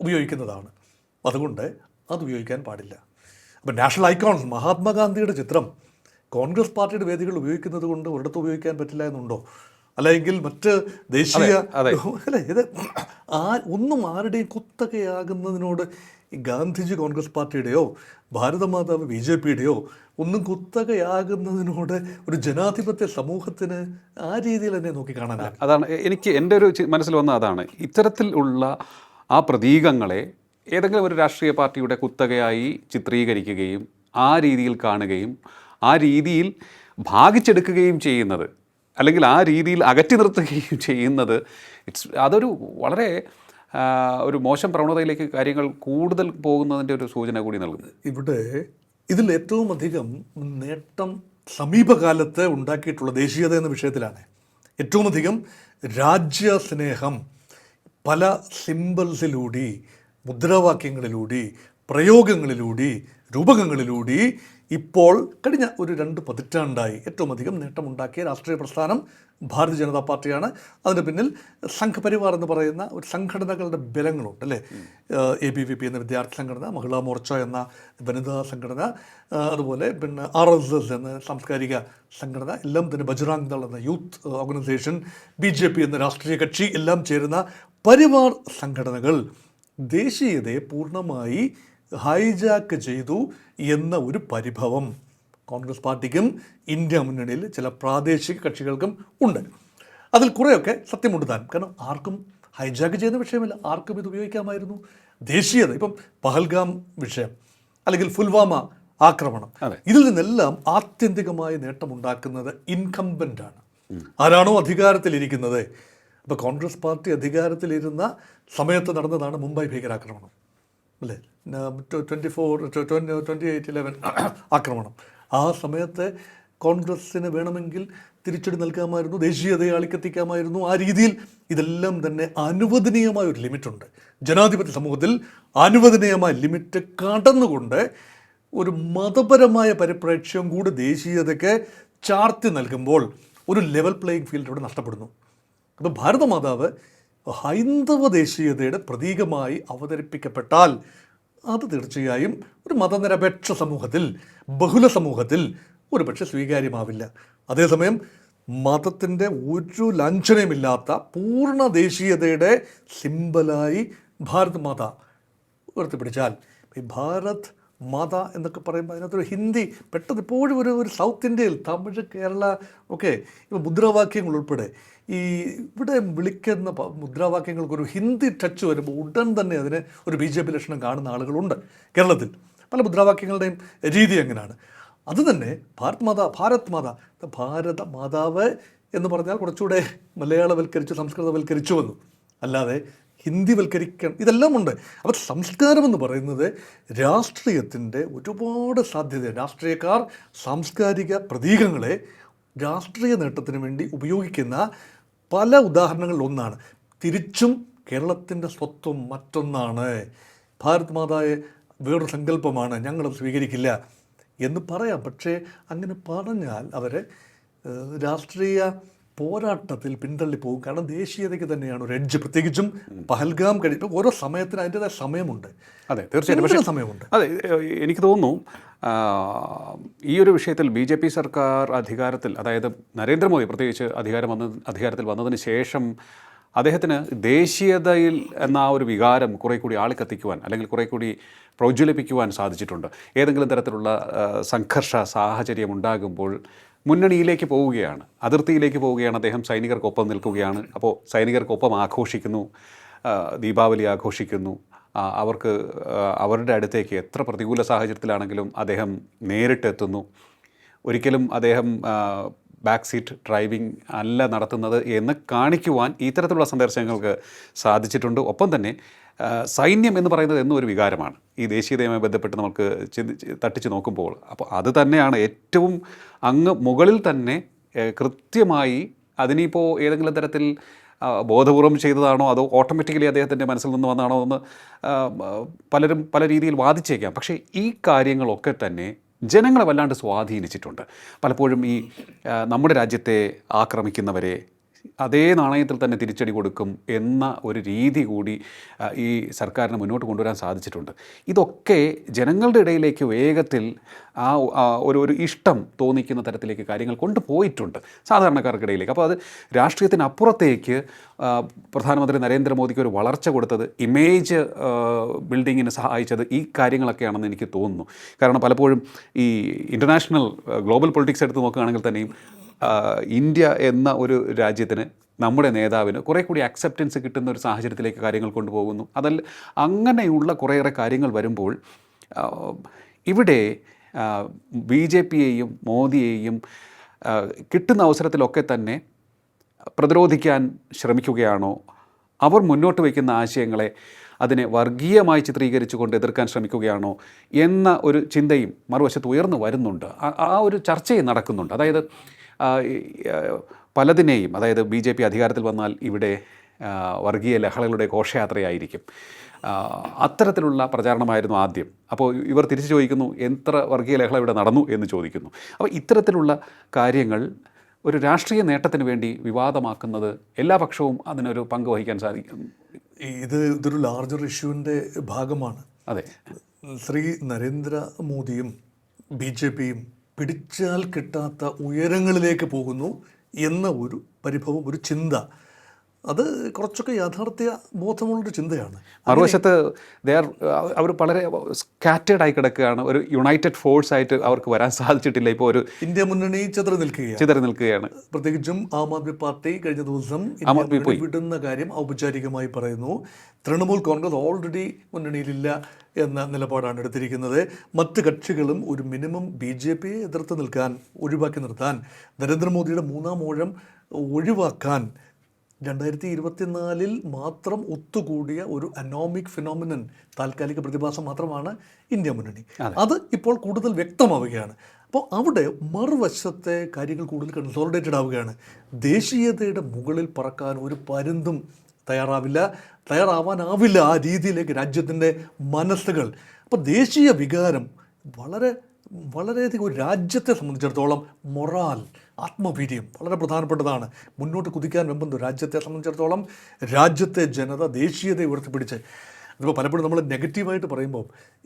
A: ഉപയോഗിക്കുന്നതാണ്. അതുകൊണ്ട് അത് ഉപയോഗിക്കാൻ പാടില്ല. അപ്പം നാഷണൽ ഐക്കോൺസ് മഹാത്മാഗാന്ധിയുടെ ചിത്രം കോൺഗ്രസ് പാർട്ടിയുടെ വേദികൾ ഉപയോഗിക്കുന്നത് കൊണ്ട് ഒരിടത്ത് ഉപയോഗിക്കാൻ പറ്റില്ല എന്നുണ്ടോ? അല്ലെങ്കിൽ മറ്റ് ദേശീയ. അല്ലേ? ഇത് ആ ഒന്നും ആരുടെയും കുത്തകയാകുന്നതിനോട് ഈ ഗാന്ധിജി കോൺഗ്രസ് പാർട്ടിയുടെയോ ഭാരതമാതാവ് ബി ജെ പിയുടെയോ ഒന്നും കുത്തകയാകുന്നതിനോട് ഒരു ജനാധിപത്യ സമൂഹത്തിന് ആ രീതിയിൽ തന്നെ നോക്കി കാണാൻ
B: അതാണ്. എനിക്ക് എന്റെ ഒരു മനസ്സിൽ വന്ന അതാണ്. ഇത്തരത്തിൽ ഉള്ള ആ പ്രതീകങ്ങളെ ഏതെങ്കിലും ഒരു രാഷ്ട്രീയ പാർട്ടിയുടെ കുത്തകയായി ചിത്രീകരിക്കുകയും ആ രീതിയിൽ കാണുകയും ആ രീതിയിൽ ഭാഗിച്ചെടുക്കുകയും ചെയ്യുന്നത് അല്ലെങ്കിൽ ആ രീതിയിൽ അകറ്റി നിർത്തുകയും ചെയ്യുന്നത് ഇറ്റ്സ് അതൊരു വളരെ ഒരു മോശം പ്രവണതയിലേക്ക് കാര്യങ്ങൾ കൂടുതൽ പോകുന്നതിന്റെ ഒരു സൂചന കൂടി നൽകുന്നത്
A: ഇവിടെ ഇതിൽ ഏറ്റവും അധികം നേട്ടം സമീപകാലത്ത് ഉണ്ടാക്കിയിട്ടുള്ള ദേശീയത എന്ന വിഷയത്തിലാണ്. ഏറ്റവും അധികം രാജ്യസ്നേഹം പല സിമ്പിൾസിലൂടി മുദ്രാവാക്യങ്ങളിലൂടെ പ്രയോഗങ്ങളിലൂടെ രൂപകങ്ങളിലൂടെ ഇപ്പോൾ കഴിഞ്ഞ ഒരു രണ്ട് പതിറ്റാണ്ടായി ഏറ്റവും അധികം നേട്ടമുണ്ടാക്കിയ രാഷ്ട്രീയ പ്രസ്ഥാനം ഭാരതീയ ജനതാ പാർട്ടിയാണ്. അതിന് പിന്നിൽ സംഘപരിവാർ എന്ന് പറയുന്ന ഒരു സംഘടനകളുടെ ബലങ്ങളുണ്ട് അല്ലേ? എ ബി വി പി എന്ന വിദ്യാർത്ഥി സംഘടന മഹിളാ മോർച്ച എന്ന വനിതാ സംഘടന അതുപോലെ പിന്നെ ആർ എസ് എസ് എന്ന സാംസ്കാരിക സംഘടന എല്ലാം തന്നെ ബജ്റാങ് ദൾ എന്ന youth organisation B J P എന്ന രാഷ്ട്രീയ കക്ഷി എല്ലാം ചേരുന്ന പരിവാർ സംഘടനകൾ ദേശീയതയെ പൂർണമായി ഹൈജാക്ക് ചെയ്തു എന്ന ഒരു പരിഭവം. കോൺഗ്രസ് പാർട്ടിക്കും ഇന്ത്യ മുന്നണിയിൽ ചില പ്രാദേശിക കക്ഷികൾക്കും ഉണ്ട്. അതിൽ കുറേയൊക്കെ സത്യമുണ്ട് താൻ. കാരണം ആർക്കും ഹൈജാക്ക് ചെയ്യുന്ന വിഷയമല്ല. ആർക്കും ഇത് ഉപയോഗിക്കാമായിരുന്നു. ദേശീയത ഇപ്പം പഹൽഗാം വിഷയം അല്ലെങ്കിൽ ഫുൽവാമ ആക്രമണം. ഇതിൽ നിന്നെല്ലാം ആത്യന്തികമായ നേട്ടമുണ്ടാക്കുന്നത് ഇൻകംബന്റ് ആണ്. ആരാണോ അധികാരത്തിലിരിക്കുന്നത്? അപ്പോൾ കോൺഗ്രസ് പാർട്ടി അധികാരത്തിലിരുന്ന സമയത്ത് നടന്നതാണ് മുംബൈ ഭീകരാക്രമണം. അല്ലേ? Twenty four twenty eight eleven ആക്രമണം. ആ സമയത്തെ കോൺഗ്രസ്സിന് വേണമെങ്കിൽ തിരിച്ചടി നൽകാമായിരുന്നു ദേശീയതയെ അളിക്കത്തിക്കാമായിരുന്നു ആ രീതിയിൽ ഇതെല്ലാം തന്നെ അനുവദനീയമായ ഒരു ലിമിറ്റുണ്ട്. ജനാധിപത്യ സമൂഹത്തിൽ അനുവദനീയമായ ലിമിറ്റ് കടന്നുകൊണ്ട് ഒരു മതപരമായ പരിപ്രേക്ഷ്യം കൂടി ദേശീയതയ്ക്ക് ചാർത്തി നൽകുമ്പോൾ ഒരു ലെവൽ പ്ലേയിങ് ഫീൽഡ് ഇവിടെ നഷ്ടപ്പെടുന്നു. അപ്പോൾ ഭാരതമാതാവ് ഹൈന്ദവ ദേശീയതയുടെ പ്രതീകമായി അവതരിപ്പിക്കപ്പെട്ടാൽ അത് തീർച്ചയായും ഒരു മതനിരപേക്ഷ സമൂഹത്തിൽ ബഹുല സമൂഹത്തിൽ ഒരുപക്ഷെ സ്വീകാര്യമാവില്ല. അതേസമയം മതത്തിന്റെ ഒരു ലാഞ്ചനയുമില്ലാത്ത പൂർണ ദേശീയതയുടെ സിമ്പലായി ഭാരത് മാത ഉയർത്തിപ്പിടിച്ചാൽ ഈ ഭാരത് മാത എന്നൊക്കെ പറയുമ്പോൾ അതിനകത്തൊരു ഹിന്ദി പെട്ടെന്ന് ഇപ്പോഴും ഒരു ഒരു സൗത്ത് ഇന്ത്യയിൽ തമിഴ് കേരള ഒക്കെ ഇപ്പോൾ മുദ്രാവാക്യങ്ങൾ ഉൾപ്പെടെ. ഈ ഇവിടെ വിളിക്കുന്ന മുദ്രാവാക്യങ്ങൾക്ക് ഒരു ഹിന്ദി ടച്ച് വരുമ്പോൾ ഉടൻ തന്നെ അതിന് ഒരു ബി ജെ പി ലക്ഷണം കാണുന്ന ആളുകളുണ്ട് കേരളത്തിൽ. പല മുദ്രാവാക്യങ്ങളുടെയും രീതി എങ്ങനെയാണ് അത് തന്നെ ഭാരത് മാതാ ഭാരത് മാതാ. ഭാരത മാതാവ് എന്ന് പറഞ്ഞാൽ കുറച്ചുകൂടെ മലയാളവൽക്കരിച്ചു സംസ്കൃതവൽക്കരിച്ചു വന്നു. അല്ലാതെ ഹിന്ദിവൽക്കരിക്കണം ഇതെല്ലാം ഉണ്ട് അപ്പോൾ സംസ്കാരം എന്ന് പറയുന്നത് രാഷ്ട്രീയത്തിന്റെ ഒരുപാട് സാധ്യത രാഷ്ട്രീയക്കാർ സാംസ്കാരിക പ്രതീകങ്ങളെ രാഷ്ട്രീയ നേട്ടത്തിന് വേണ്ടി ഉപയോഗിക്കുന്ന പല ഉദാഹരണങ്ങളിൽ ഒന്നാണ്. തിരിച്ചും കേരളത്തിന്റെ സ്വത്വം മറ്റൊന്നാണ്. ഭാരത് മാതായെ വേറൊരു സങ്കല്പമാണ് ഞങ്ങളത് സ്വീകരിക്കില്ല എന്ന് പറയാം. പക്ഷേ അങ്ങനെ പറഞ്ഞാൽ അവരെ രാഷ്ട്രീയ പോരാട്ടത്തിൽ പിന്തള്ളി പോകും. കാരണം ദേശീയതയ്ക്ക് തന്നെയാണ് ഒരു എഡ്ജ് പ്രത്യേകിച്ചും പഹൽഗാം കഴിയുമ്പോൾ ഓരോ സമയത്തിന് അതിന്റെതായ സമയമുണ്ട്.
B: അതെ തീർച്ചയായിട്ടും. പക്ഷേ
A: സമയമുണ്ട്.
B: അതെ എനിക്ക് തോന്നുന്നു ഈ ഒരു വിഷയത്തിൽ ബി ജെ പി സർക്കാർ അധികാരത്തിൽ അതായത് നരേന്ദ്രമോദി പ്രത്യേകിച്ച് അധികാരം വന്ന അധികാരത്തിൽ വന്നതിന് ശേഷം അദ്ദേഹത്തിന് ദേശീയതയിൽ എന്ന ആ ഒരു വികാരം കുറേ കൂടി ആളിക്കത്തിക്കുവാൻ അല്ലെങ്കിൽ കുറേ കൂടി പ്രോജ്വലിപ്പിക്കുവാൻ സാധിച്ചിട്ടുണ്ട്. ഏതെങ്കിലും തരത്തിലുള്ള സംഘർഷ സാഹചര്യം ഉണ്ടാകുമ്പോൾ മുന്നണിയിലേക്ക് പോവുകയാണ് അതിർത്തിയിലേക്ക് പോവുകയാണ് അദ്ദേഹം സൈനികർക്കൊപ്പം നിൽക്കുകയാണ്. അപ്പോൾ സൈനികർക്കൊപ്പം ആഘോഷിക്കുന്നു ദീപാവലി ആഘോഷിക്കുന്നു. അവർക്ക് അവരുടെ അടുത്തേക്ക് എത്ര പ്രതികൂല സാഹചര്യത്തിലാണെങ്കിലും അദ്ദേഹം നേരിട്ടെത്തുന്നു. ഒരിക്കലും അദ്ദേഹം ബാക്ക് സീറ്റ് ഡ്രൈവിംഗ് അല്ല നടത്തുന്നത് എന്ന് കാണിക്കുവാൻ ഇത്തരത്തിലുള്ള സന്ദർശനങ്ങൾക്ക് സാധിച്ചിട്ടുണ്ട്. ഒപ്പം തന്നെ സൈന്യം എന്ന് പറയുന്നത് എന്നും ഒരു വികാരമാണ്. ഈ ദേശീയതയുമായി ബന്ധപ്പെട്ട് നമുക്ക് തട്ടിച്ച് നോക്കുമ്പോൾ അപ്പോൾ അത് തന്നെയാണ് ഏറ്റവും അങ്ങ് മുകളിൽ തന്നെ കൃത്യമായി അതിനിപ്പോൾ ഏതെങ്കിലും തരത്തിൽ ബോധപൂർവം ചെയ്തതാണോ അതോ ഓട്ടോമാറ്റിക്കലി അദ്ദേഹത്തിന്റെ മനസ്സിൽ നിന്ന് വന്നതാണോ എന്ന് പലരും പല രീതിയിൽ വാദിച്ചേക്കാം. പക്ഷേ ഈ കാര്യങ്ങളൊക്കെ തന്നെ ജനങ്ങളെ വല്ലാണ്ട് സ്വാധീനിച്ചിട്ടുണ്ട്. പലപ്പോഴും ഈ നമ്മുടെ രാജ്യത്തെ ആക്രമിക്കുന്നവരെ അതേ നാണയത്തിൽ തന്നെ തിരിച്ചടി കൊടുക്കും എന്ന ഒരു രീതി കൂടി ഈ സർക്കാരിന് മുന്നോട്ട് കൊണ്ടുവരാൻ സാധിച്ചിട്ടുണ്ട്. ഇതൊക്കെ ജനങ്ങളുടെ ഇടയിലേക്ക് വേഗത്തിൽ ആ ഒരു ഒരു ഇഷ്ടം തോന്നിക്കുന്ന തരത്തിലേക്ക് കാര്യങ്ങൾ കൊണ്ടുപോയിട്ടുണ്ട് സാധാരണക്കാർക്കിടയിലേക്ക്. അപ്പോൾ അത് രാഷ്ട്രീയത്തിനപ്പുറത്തേക്ക് പ്രധാനമന്ത്രി നരേന്ദ്രമോദിക്ക് ഒരു വളർച്ച കൊടുത്തത് ഇമേജ് ബിൽഡിങ്ങിന് സഹായിച്ചത് ഈ കാര്യങ്ങളൊക്കെയാണെന്ന് എനിക്ക് തോന്നുന്നു. കാരണം പലപ്പോഴും ഈ ഇന്റർനാഷണൽ ഗ്ലോബൽ പൊളിറ്റിക്സ് എടുത്ത് നോക്കുകയാണെങ്കിൽ തന്നെയും ഇന്ത്യ എന്ന ഒരു രാജ്യത്തിന് നമ്മുടെ നേതാവിന് കുറേ കൂടി അക്സെപ്റ്റൻസ് കിട്ടുന്ന ഒരു സാഹചര്യത്തിലേക്ക് കാര്യങ്ങൾ കൊണ്ടുപോകുന്നു. അതല്ല അങ്ങനെയുള്ള കുറേയേറെ കാര്യങ്ങൾ വരുമ്പോൾ ഇവിടെ ബി ജെ പിയെയും മോദിയെയും കിട്ടുന്ന അവസരത്തിലൊക്കെ തന്നെ പ്രതിരോധിക്കാൻ ശ്രമിക്കുകയാണോ? അവർ മുന്നോട്ട് വയ്ക്കുന്ന ആശയങ്ങളെ അതിനെ വർഗീയമായി ചിത്രീകരിച്ചു കൊണ്ട് എതിർക്കാൻ ശ്രമിക്കുകയാണോ? എന്ന ഒരു ചിന്തയും മറുവശത്ത് ഉയർന്നു വരുന്നുണ്ട്. ആ- ഒരു ചർച്ചയും നടക്കുന്നുണ്ട്. അതായത് പലതിനെയും അതായത് ബി ജെ പി അധികാരത്തിൽ വന്നാൽ ഇവിടെ വർഗീയ ലഹളകളുടെ ഘോഷയാത്രയായിരിക്കും. അത്തരത്തിലുള്ള പ്രചാരണമായിരുന്നു ആദ്യം. അപ്പോൾ ഇവർ തിരിച്ചു ചോദിക്കുന്നു എത്ര വർഗീയ ലഹള ഇവിടെ നടന്നു? എന്ന് ചോദിക്കുന്നു. അപ്പോൾ ഇത്തരത്തിലുള്ള കാര്യങ്ങൾ ഒരു രാഷ്ട്രീയ നേട്ടത്തിന് വേണ്ടി വിവാദമാക്കുന്നത് എല്ലാ പക്ഷവും അതിനൊരു പങ്ക് വഹിക്കാൻ സാധിക്കും.
A: ഇത് ഇതൊരു ലാർജർ ഇഷ്യൂവിന്റെ ഭാഗമാണ്.
B: അതെ.
A: ശ്രീ നരേന്ദ്രമോദിയും ബി ജെ പിയും പിടിച്ചാൽ കിട്ടാത്ത ഉയരങ്ങളിലേക്ക് പോകുന്നു എന്ന ഒരു പരിഭവം ഒരു ചിന്ത. അത് കുറച്ചൊക്കെ യാഥാർത്ഥ്യ ബോധമുള്ളൊരു ചിന്തയാണ്.
B: മറുവശത്ത് അവർ വളരെ സ്കാറ്റേഡ് ആയി കിടക്കുകയാണ്. ഒരു യുണൈറ്റഡ് ഫോഴ്സ് ആയിട്ട് അവർക്ക് വരാൻ സാധിച്ചിട്ടില്ല. ഇപ്പോൾ ഒരു
A: ഇന്ത്യ മുന്നണി ചിതറി നിൽക്കുകയാണ്.
B: ചിതറി നിൽക്കുകയാണ്.
A: പ്രത്യേകിച്ചും ആം ആദ്മി പാർട്ടി കഴിഞ്ഞ ദിവസം വിടുന്ന കാര്യം ഔപചാരികമായി പറയുന്നു. തൃണമൂൽ കോൺഗ്രസ് ഓൾറെഡി മുന്നണിയിലില്ല എന്ന നിലപാടാണ് എടുത്തിരിക്കുന്നത്. മറ്റ് കക്ഷികളും ഒരു മിനിമം ബി ജെ പിയെ എതിർത്ത് നിൽക്കാൻ ഒഴിവാക്കി നിർത്താൻ നരേന്ദ്രമോദിയുടെ മൂന്നാം ഊഴം ഒഴിവാക്കാൻ രണ്ടായിരത്തി ഇരുപത്തിനാലിൽ മാത്രം ഒത്തുകൂടിയ ഒരു അനോമിക് ഫിനോമിനൻ താൽക്കാലിക പ്രതിഭാസം മാത്രമാണ് ഇന്ത്യ മുന്നണി. അത്. ഇപ്പോൾ കൂടുതൽ വ്യക്തമാവുകയാണ്. അപ്പോൾ അവിടെ മറുവശത്തെ കാര്യങ്ങൾ കൂടുതൽ കൺസോളിഡേറ്റഡ് ആവുകയാണ്. ദേശീയതയുടെ മുകളിൽ പറക്കാൻ ഒരു പരുന്തും തയ്യാറാവില്ല തയ്യാറാവാനാവില്ല ആ രീതിയിലേക്ക് രാജ്യത്തിന്റെ മനസ്സുകൾ. അപ്പോൾ ദേശീയ വികാരം വളരെ വളരെയധികം ഒരു രാജ്യത്തെ സംബന്ധിച്ചിടത്തോളം മൊറാൽ ആത്മവീര്യം വളരെ പ്രധാനപ്പെട്ടതാണ്. മുന്നോട്ട് കുതിക്കാൻ വെമ്പുന്നു രാജ്യത്തെ സംബന്ധിച്ചിടത്തോളം രാജ്യത്തെ ജനത ദേശീയതയെ ഉയർത്തിപ്പിടിച്ച് അതിപ്പോൾ പലപ്പോഴും നമ്മൾ നെഗറ്റീവായിട്ട് പറയുമ്പോൾ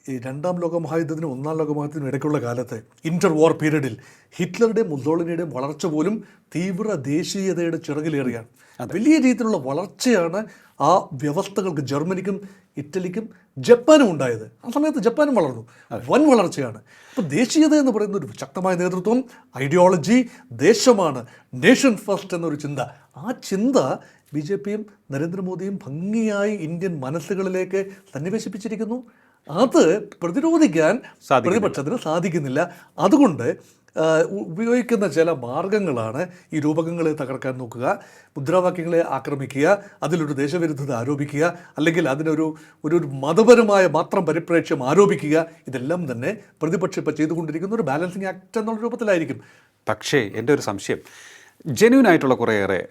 A: ഈ രണ്ടാം ലോക മഹായുദ്ധത്തിനും ഒന്നാം ലോക മഹായുദ്ധത്തിനും ഇടയ്ക്കുള്ള കാലത്ത് ഇന്റർ വാർ പീരീഡിൽ ഹിറ്റ്ലറുടെയും മുസോളിനിയുടെയും വളർച്ച പോലും തീവ്ര ദേശീയതയുടെ ചിറകിലേറിയാണ്. വലിയ രീതിയിലുള്ള വളർച്ചയാണ് ആ വ്യവസ്ഥകൾക്ക് ജർമ്മനിക്കും ഇറ്റലിക്കും ജപ്പാനും ഉണ്ടായത്. ആ സമയത്ത് ജപ്പാനും വളർന്നു. വൻ വളർച്ചയാണ്. അപ്പോൾ ദേശീയത എന്ന് പറയുന്ന ഒരു ശക്തമായ നേതൃത്വം ഐഡിയോളജി ദേശമാണ് നേഷൻ ഫസ്റ്റ് എന്നൊരു ചിന്ത. ആ ചിന്ത ബി ജെ പിയും നരേന്ദ്രമോദിയും ഭംഗിയായി ഇന്ത്യൻ മനസ്സുകളിലേക്ക് സന്നിവേശിപ്പിച്ചിരിക്കുന്നു. അത് പ്രതിരോധിക്കാൻ പ്രതിപക്ഷത്തിന് സാധിക്കുന്നില്ല. അതുകൊണ്ട് ഉപയോഗിക്കുന്ന ചില മാർഗങ്ങളാണ് ഈ രൂപകങ്ങളെ തകർക്കാൻ നോക്കുക. മുദ്രാവാക്യങ്ങളെ ആക്രമിക്കുക അതിലൊരു ദേശവിരുദ്ധത ആരോപിക്കുക അല്ലെങ്കിൽ അതിനൊരു ഒരു ഒരു മതപരമായ മാത്രം പരിപ്രേക്ഷ്യം ആരോപിക്കുക. ഇതെല്ലാം തന്നെ പ്രതിപക്ഷം ഇപ്പോൾ ചെയ്തുകൊണ്ടിരിക്കുന്ന ഒരു ബാലൻസിങ് ആക്ട് എന്നുള്ള രൂപത്തിലായിരിക്കും.
B: പക്ഷേ എന്റെ ഒരു സംശയം. ജെന്യൂൻ ആയിട്ടുള്ള കുറേയേറെ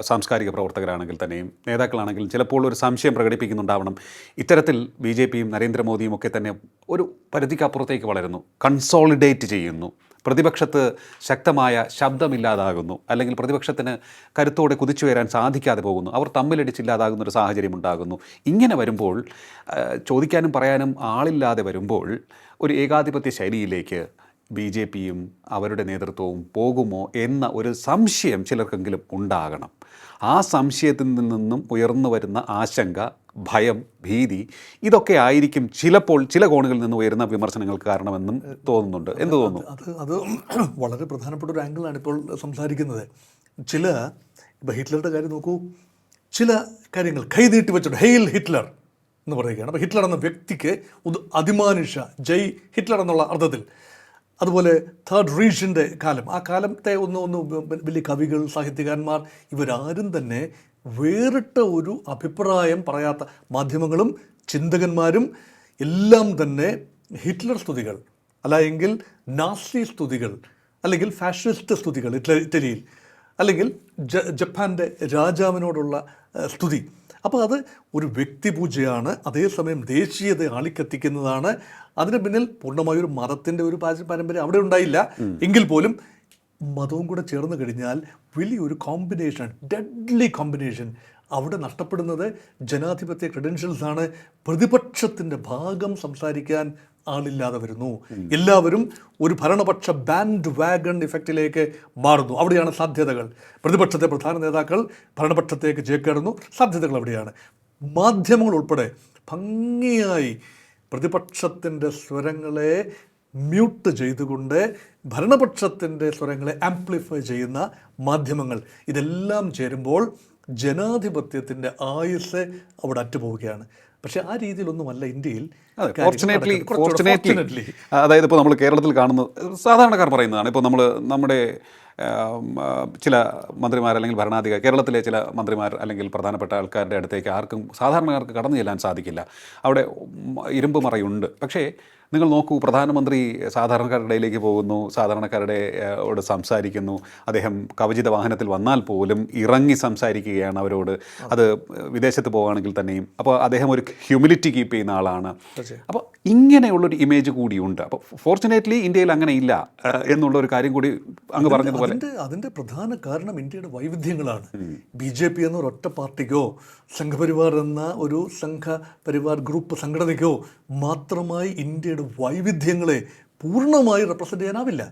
B: സാംസ്കാരിക പ്രവർത്തകരാണെങ്കിൽ തന്നെയും നേതാക്കളാണെങ്കിലും ചിലപ്പോൾ ഒരു സംശയം പ്രകടിപ്പിക്കുന്നുണ്ടാവണം. ഇത്തരത്തിൽ ബി ജെ പിയും നരേന്ദ്രമോദിയും ഒക്കെ തന്നെ ഒരു പരിധിക്കപ്പുറത്തേക്ക് വളരുന്നു. കൺസോളിഡേറ്റ് ചെയ്യുന്നു. പ്രതിപക്ഷത്ത് ശക്തമായ ശബ്ദമില്ലാതാകുന്നു. അല്ലെങ്കിൽ പ്രതിപക്ഷത്തിന് കരുത്തോടെ കുതിച്ചു വരാൻ സാധിക്കാതെ പോകുന്നു. അവർ തമ്മിലടിച്ചില്ലാതാകുന്ന ഒരു സാഹചര്യം ഉണ്ടാകുന്നു. ഇങ്ങനെ വരുമ്പോൾ ചോദിക്കാനും പറയാനും ആളില്ലാതെ വരുമ്പോൾ ഒരു ഏകാധിപത്യ ശൈലിയിലേക്ക് ബി ജെ പിയും അവരുടെ നേതൃത്വവും പോകുമോ എന്ന ഒരു സംശയം ചിലർക്കെങ്കിലും ഉണ്ടാകണം. ആ സംശയത്തിൽ നിന്നും ഉയർന്നു വരുന്ന ആശങ്ക ഭയം ഭീതി ഇതൊക്കെ ആയിരിക്കും ചിലപ്പോൾ ചില കോണുകളിൽ നിന്ന് ഉയരുന്ന വിമർശനങ്ങൾക്ക് കാരണമെന്നും തോന്നുന്നുണ്ട്. എന്ത് തോന്നുന്നു?
A: അത് അത് വളരെ പ്രധാനപ്പെട്ട ഒരു ആംഗിളാണ് ഇപ്പോൾ സംസാരിക്കുന്നത്. ചില ഇപ്പോൾ ഹിറ്റ്ലറുടെ കാര്യം നോക്കൂ. ചില കാര്യങ്ങൾ കൈ നീട്ടി വെച്ചിട്ട് ഹെയിൽ ഹിറ്റ്ലർ എന്ന് പറയുകയാണ്. അപ്പോൾ ഹിറ്റ്ലർ എന്ന വ്യക്തിക്ക് അതിമാനുഷ ജയ് ഹിറ്റ്ലർ എന്നുള്ള അർത്ഥത്തിൽ അതുപോലെ തേർഡ് റീഷ്യന്റെ കാലം. ആ കാലത്തെ ഒന്ന് ഒന്ന് വലിയ കവികൾ സാഹിത്യകാരന്മാർ ഇവരാരും തന്നെ വേറിട്ട ഒരു അഭിപ്രായം പറയാത്ത മാധ്യമങ്ങളും ചിന്തകന്മാരും എല്ലാം തന്നെ ഹിറ്റ്ലർ സ്തുതികൾ അല്ല എങ്കിൽ നാസി സ്തുതികൾ അല്ലെങ്കിൽ ഫാഷിസ്റ്റ് സ്തുതികൾ ഇറ്റ- ഇറ്റലിയിൽ അല്ലെങ്കിൽ ജപ്പാന്റെ രാജാവിനോടുള്ള സ്തുതി. അപ്പോൾ അത് ഒരു വ്യക്തിപൂജയാണ് അതേസമയം ദേശീയത ആളിക്കത്തിക്കുന്നതാണ്. അതിന് പിന്നിൽ പൂർണമായൊരു മതത്തിന്റെ ഒരു പാച പാരമ്പര്യം അവിടെ ഉണ്ടായില്ല. എങ്കിൽ പോലും മതവും കൂടെ ചേർന്ന് കഴിഞ്ഞാൽ വലിയൊരു കോമ്പിനേഷൻ ഡെഡ്ലി കോമ്പിനേഷൻ അവിടെ നഷ്ടപ്പെടുന്നത് ജനാധിപത്യ ക്രെഡൻഷ്യൽസാണ് പ്രതിപക്ഷത്തിന്റെ ഭാഗം സംസാരിക്കാൻ ആളില്ലാതെ വരുന്നു. എല്ലാവരും ഒരു ഭരണപക്ഷ ബാൻഡ് വാഗൺ ഇഫക്റ്റിലേക്ക് മാറുന്നു. അവിടെയാണ് സാധ്യതകൾ. പ്രതിപക്ഷത്തെ പ്രധാന നേതാക്കൾ ഭരണപക്ഷത്തേക്ക് ചേക്കേറുന്നു. സാധ്യതകൾ അവിടെയാണ്. മാധ്യമങ്ങൾ ഉൾപ്പെടെ ഭംഗിയായി പ്രതിപക്ഷത്തിന്റെ സ്വരങ്ങളെ മ്യൂട്ട് ചെയ്തുകൊണ്ട് ഭരണപക്ഷത്തിന്റെ സ്വരങ്ങളെ ആംപ്ലിഫൈ ചെയ്യുന്ന മാധ്യമങ്ങൾ. ഇതെല്ലാം ചേരുമ്പോൾ ജനാധിപത്യത്തിന്റെ ആയുസ് അവിടെ അറ്റുപോവുകയാണ്. പക്ഷേ ആ രീതിയിലൊന്നുമല്ല ഇന്ത്യയിൽ കാര്യങ്ങൾ
B: ഫോർച്ചുനേറ്റ്ലി ഫോർച്ചുനേറ്റ്ലി അതായത് ഇപ്പോൾ നമ്മൾ കേരളത്തിൽ കാണുന്നത് സാധാരണക്കാർ പറയുന്നതാണ് ഇപ്പോൾ നമ്മൾ നമ്മുടെ ചില മന്ത്രിമാർ അല്ലെങ്കിൽ ഭരണാധികാരി കേരളത്തിലെ ചില മന്ത്രിമാർ അല്ലെങ്കിൽ പ്രധാനപ്പെട്ട ആൾക്കാരുടെ അടുത്തേക്ക് ആർക്കും സാധാരണക്കാർക്ക് കടന്നു ചെല്ലാൻ സാധിക്കില്ല. അവിടെ ഇരുമ്പ് മറയുണ്ട് പക്ഷേ നിങ്ങൾ നോക്കൂ പ്രധാനമന്ത്രി സാധാരണക്കാരുടെ ഇടയിലേക്ക് പോകുന്നു സാധാരണക്കാരുടെ ഓട് സംസാരിക്കുന്നു. അദ്ദേഹം കവചിത വാഹനത്തിൽ വന്നാൽ പോലും ഇറങ്ങി സംസാരിക്കുകയാണ് അവരോട്. അത് വിദേശത്ത് പോവുകയാണെങ്കിൽ തന്നെയും. അപ്പോൾ അദ്ദേഹം ഒരു ഹ്യൂമിലിറ്റി കീപ്പ് ചെയ്യുന്ന ആളാണ്. അപ്പോൾ ഇങ്ങനെയുള്ളൊരു ഇമേജ് കൂടിയുണ്ട്. അപ്പോൾ ഫോർച്ചുനേറ്റ്ലി ഇന്ത്യയിൽ അങ്ങനെ ഇല്ല എന്നുള്ള ഒരു കാര്യം കൂടി അങ്ങ് പറഞ്ഞതുപോലെ.
A: അതിന്റെ പ്രധാന കാരണം ഇന്ത്യയുടെ വൈവിധ്യങ്ങളാണ്. ബി ജെ പി എന്ന ഒരൊറ്റ പാർട്ടിക്കോ സംഘപരിവാർ എന്ന ഒരു സംഘ പരിവാർ ഗ്രൂപ്പ് സംഘടനയ്ക്കോ മാത്രമായി ഇന്ത്യയുടെ വൈവിധ്യങ്ങളെ പൂർണമായി റെപ്രസെന്റ് ചെയ്യാനാവില്ല.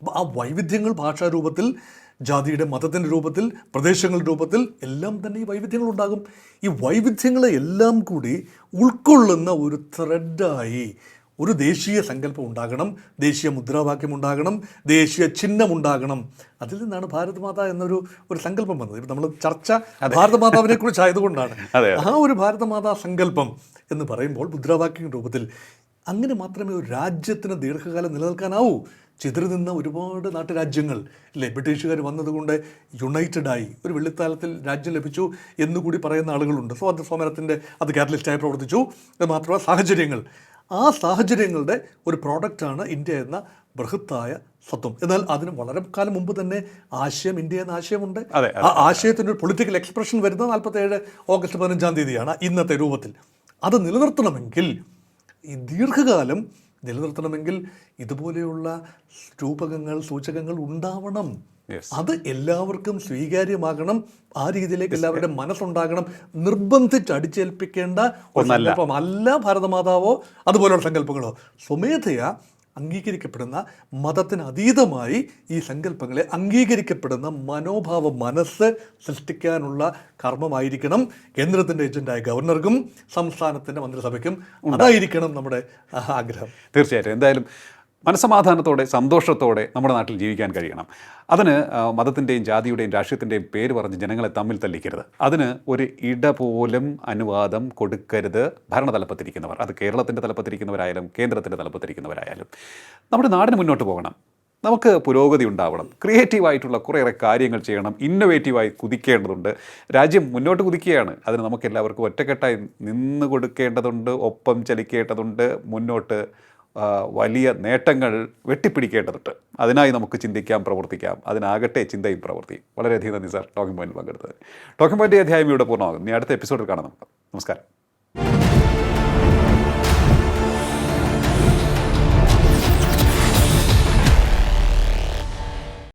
A: അപ്പോൾ ആ വൈവിധ്യങ്ങൾ ഭാഷാരൂപത്തിൽ ജാതിയുടെ മതത്തിന്റെ രൂപത്തിൽ പ്രദേശങ്ങളുടെ രൂപത്തിൽ എല്ലാം തന്നെ ഈ വൈവിധ്യങ്ങൾ ഉണ്ടാകും. ഈ വൈവിധ്യങ്ങളെ എല്ലാം കൂടി ഉൾക്കൊള്ളുന്ന ഒരു ത്രെഡായി ഒരു ദേശീയ സങ്കല്പം ഉണ്ടാകണം ദേശീയ മുദ്രാവാക്യം ഉണ്ടാകണം ദേശീയ ചിഹ്നം ഉണ്ടാകണം. അതിൽ നിന്നാണ് ഭാരത് മാത എന്നൊരു ഒരു സങ്കല്പം വന്നത്. ഇപ്പം നമ്മൾ ചർച്ച ഭാരത മാതാവിനെ കുറിച്ച് ആയതുകൊണ്ടാണ്. ആ ഒരു ഭാരത മാതാ സങ്കല്പം എന്ന് പറയുമ്പോൾ മുദ്രാവാക്യം രൂപത്തിൽ അങ്ങനെ മാത്രമേ ഒരു രാജ്യത്തിന് ദീർഘകാലം നിലനിൽക്കാനാവൂ. ചിതറി നിന്ന ഒരുപാട് നാട്ടുരാജ്യങ്ങൾ അല്ലെ ബ്രിട്ടീഷുകാർ വന്നതുകൊണ്ട് യുണൈറ്റഡായി ഒരു വെള്ളിത്താലത്തിൽ രാജ്യം ലഭിച്ചു എന്നുകൂടി പറയുന്ന ആളുകളുണ്ട്. സ്വാതന്ത്ര്യ സമരത്തിന്റെ അത് കാറ്റലിസ്റ്റായി പ്രവർത്തിച്ചു. അത് മാത്രമല്ല സാഹചര്യങ്ങൾ. ആ സാഹചര്യങ്ങളുടെ ഒരു പ്രോഡക്റ്റാണ് ഇന്ത്യ എന്ന ബൃഹത്തായ സത്വം എന്നാൽ അതിന് വളരെ കാലം മുമ്പ് തന്നെ ആശയം ഇന്ത്യ എന്ന ആശയമുണ്ട്. ആ ആശയത്തിന്റെ ഒരു പൊളിറ്റിക്കൽ എക്സ്പ്രഷൻ വരുന്നത് നാൽപ്പത്തേഴ് ഓഗസ്റ്റ് പതിനഞ്ചാം തീയതിയാണ് ഇന്നത്തെ രൂപത്തിൽ. അത് നിലനിർത്തണമെങ്കിൽ ഈ ദീർഘകാലം നിലനിർത്തണമെങ്കിൽ ഇതുപോലെയുള്ള രൂപകങ്ങൾ സൂചകങ്ങൾ ഉണ്ടാവണം. അത് എല്ലാവർക്കും സ്വീകാര്യമാകണം. ആ രീതിയിലേക്ക് എല്ലാവരുടെ മനസ്സുണ്ടാകണം. നിർബന്ധിച്ച് അടിച്ചേൽപ്പിക്കേണ്ട ഒരു. സങ്കല്പം അല്ല ഭാരതമാതാവോ? അതുപോലെയുള്ള സങ്കല്പങ്ങളോ. സ്വമേധയാ അംഗീകരിക്കപ്പെടുന്ന മതത്തിന് അതീതമായി ഈ സങ്കല്പങ്ങളെ അംഗീകരിക്കപ്പെടുന്ന മനോഭാവ മനസ്സ് സൃഷ്ടിക്കാനുള്ള കർമ്മമായിരിക്കണം. കേന്ദ്രത്തിന്റെ ഏജന്റായ ഗവർണർക്കും സംസ്ഥാനത്തിന്റെ മന്ത്രിസഭയ്ക്കും അതായിരിക്കണം നമ്മുടെ ആഗ്രഹം.
B: തീർച്ചയായിട്ടും. എന്തായാലും മനസ്സമാധാനത്തോടെ സന്തോഷത്തോടെ നമ്മുടെ നാട്ടിൽ ജീവിക്കാൻ കഴിയണം. അതിന് മതത്തിന്റെയും ജാതിയുടെയും രാഷ്ട്രീയത്തിന്റെയും പേര് പറഞ്ഞ് ജനങ്ങളെ തമ്മിൽ തല്ലിക്കരുത്. അതിന് ഒരു ഇട പോലും അനുവാദം കൊടുക്കരുത് ഭരണതലപ്പത്തിരിക്കുന്നവർ. അത് കേരളത്തിന്റെ തലപ്പത്തിരിക്കുന്നവരായാലും കേന്ദ്രത്തിന്റെ തലപ്പത്തിരിക്കുന്നവരായാലും. നമ്മുടെ നാടിന് മുന്നോട്ട് പോകണം. നമുക്ക് പുരോഗതി ഉണ്ടാവണം. ക്രിയേറ്റീവായിട്ടുള്ള കുറേയേറെ കാര്യങ്ങൾ ചെയ്യണം. ഇന്നൊവേറ്റീവായി കുതിക്കേണ്ടതുണ്ട്. രാജ്യം മുന്നോട്ട് കുതിക്കുകയാണ്. അതിന് നമുക്കെല്ലാവർക്കും ഒറ്റക്കെട്ടായി നിന്ന് കൊടുക്കേണ്ടതുണ്ട് ഒപ്പം ചലിക്കേണ്ടതുണ്ട്. മുന്നോട്ട് വലിയ നേട്ടങ്ങൾ വെട്ടിപ്പിടിക്കേണ്ടതുണ്ട്. അതിനായി നമുക്ക് ചിന്തിക്കാം പ്രവർത്തിക്കാം. അതിനാകട്ടെ ചിന്തയും പ്രവർത്തി വളരെയധികം നന്ദി സാർ. ടോക്കിംഗ് പോയിന്റിൽ പങ്കെടുത്തത് ടോക്കിംഗ് പോയിന്റ് അധ്യായം ഇവിടെ പൂർണമാകും. ഇനി അടുത്ത എപ്പിസോഡിൽ കാണാം നമുക്ക്. നമസ്കാരം.